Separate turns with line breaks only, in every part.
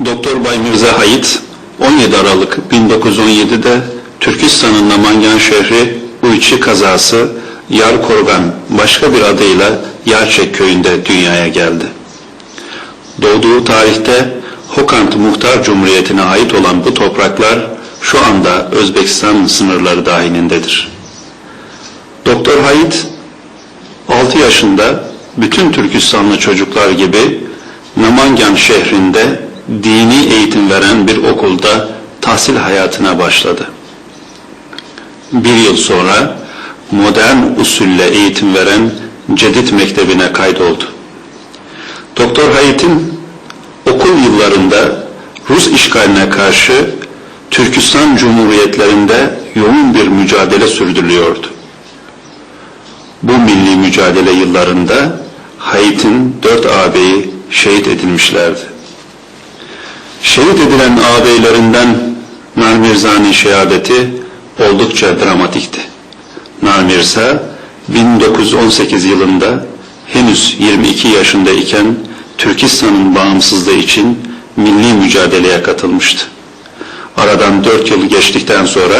Doktor Bay Mirza Hayit 17 Aralık 1917'de Türkistan'ın Namangan şehri Uyçi kazası Yarkorgan başka bir adıyla Yarçek köyünde dünyaya geldi. Doğduğu tarihte Hokant Muhtar Cumhuriyeti'ne ait olan bu topraklar şu anda Özbekistan sınırları dahilindedir. Doktor Hayit 6 yaşında bütün Türkistanlı çocuklar gibi Namangan şehrinde dini eğitim veren bir okulda tahsil hayatına başladı. Bir yıl sonra modern usulle eğitim veren Cedid Mektebi'ne kaydoldu. Doktor Hayit'in okul yıllarında Rus işgaline karşı Türkistan Cumhuriyetlerinde yoğun bir mücadele sürdürülüyordu. Bu milli mücadele yıllarında Hayit'in dört ağabeyi şehit edilmişlerdi. Şehit edilen ağabeylerinden Narmirza'nın şehadeti oldukça dramatikti. Narmirza 1918 yılında henüz 22 yaşında iken Türkistan'ın bağımsızlığı için milli mücadeleye katılmıştı. Aradan 4 yıl geçtikten sonra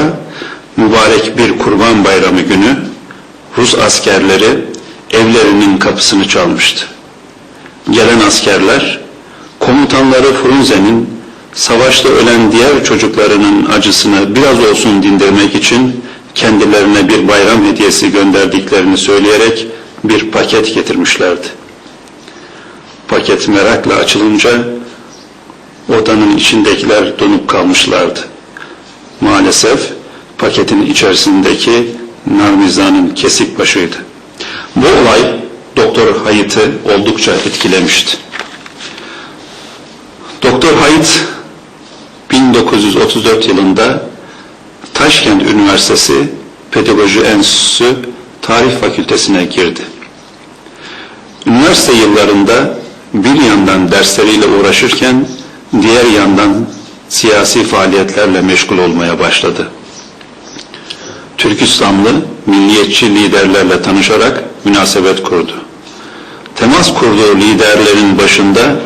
mübarek bir kurban bayramı günü Rus askerleri evlerinin kapısını çalmıştı. Gelen askerler komutanları Frunze'nin savaşta ölen diğer çocuklarının acısını biraz olsun dindirmek için kendilerine bir bayram hediyesi gönderdiklerini söyleyerek bir paket getirmişlerdi. Paket merakla açılınca odanın içindekiler donup kalmışlardı. Maalesef paketin içerisindeki Narmizan'ın kesik başıydı. Bu olay Doktor Hayit'i oldukça etkilemişti. Doktor Hayit 1934 yılında Taşkent Üniversitesi Pedagoji Enstitüsü Tarih Fakültesine girdi. Üniversite yıllarında bir yandan dersleriyle uğraşırken diğer yandan siyasi faaliyetlerle meşgul olmaya başladı. Türkistanlı milliyetçi liderlerle tanışarak münasebet kurdu. Temas kurduğu liderlerin başında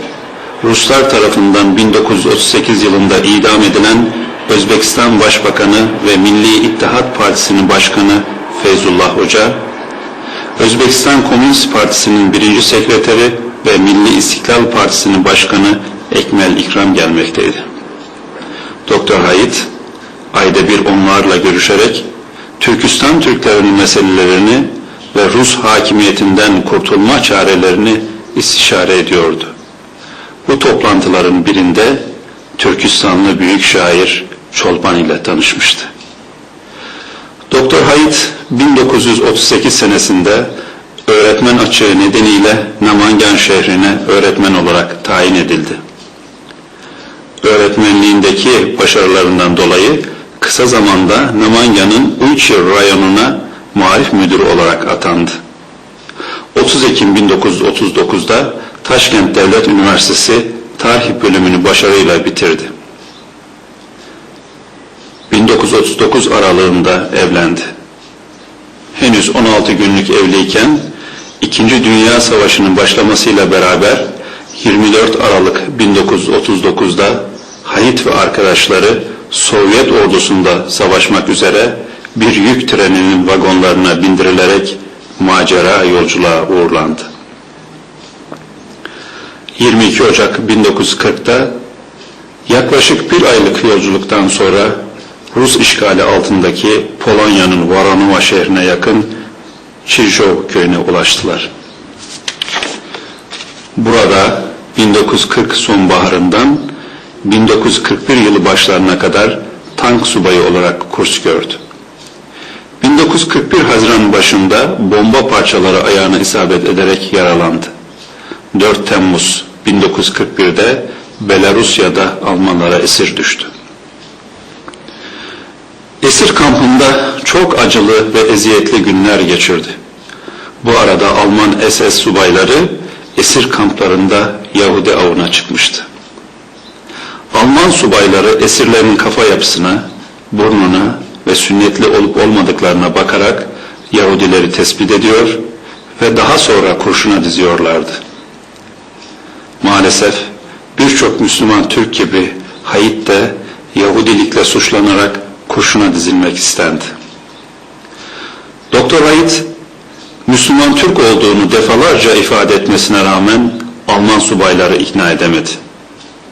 Ruslar tarafından 1938 yılında idam edilen Özbekistan Başbakanı ve Milli İttihat Partisi'nin başkanı Feyzullah Hoca, Özbekistan Komünist Partisi'nin birinci sekreteri ve Milli İstiklal Partisi'nin başkanı Ekmel İkram gelmekteydi. Doktor Hayit, ayda bir onlarla görüşerek Türkistan Türklerinin meselelerini ve Rus hakimiyetinden kurtulma çarelerini istişare ediyordu. Bu toplantıların birinde Türkistanlı büyük şair Çolpan ile tanışmıştı. Doktor Hayit 1938 senesinde öğretmen açığı nedeniyle Namangan şehrine öğretmen olarak tayin edildi. Öğretmenliğindeki başarılarından dolayı kısa zamanda Namangan'ın Uyçi rayonuna marif müdürü olarak atandı. 30 Ekim 1939'da Taşkent Devlet Üniversitesi Tarih bölümünü başarıyla bitirdi. 1939 aralığında evlendi. Henüz 16 günlük evliyken İkinci Dünya Savaşı'nın başlamasıyla beraber 24 Aralık 1939'da Hayit ve arkadaşları Sovyet ordusunda savaşmak üzere bir yük treninin vagonlarına bindirilerek macera yolculuğa uğurlandı. 22 Ocak 1940'da yaklaşık bir aylık yolculuktan sonra Rus işgali altındaki Polonya'nın Varanova şehrine yakın Çirjov köyüne ulaştılar. Burada 1940 sonbaharından 1941 yılı başlarına kadar tank subayı olarak kurs gördü. 1941 Haziran başında bomba parçaları ayağına isabet ederek yaralandı. 4 Temmuz 1941'de Belarusya'da Almanlara esir düştü. Esir kampında çok acılı ve eziyetli günler geçirdi. Bu arada Alman SS subayları esir kamplarında Yahudi avına çıkmıştı. Alman subayları esirlerin kafa yapısına, burnuna ve sünnetli olup olmadıklarına bakarak Yahudileri tespit ediyor ve daha sonra kurşuna diziyorlardı. Maalesef birçok Müslüman Türk gibi Hayit de Yahudilikle suçlanarak kurşuna dizilmek istendi. Doktor Hayit, Müslüman Türk olduğunu defalarca ifade etmesine rağmen Alman subayları ikna edemedi.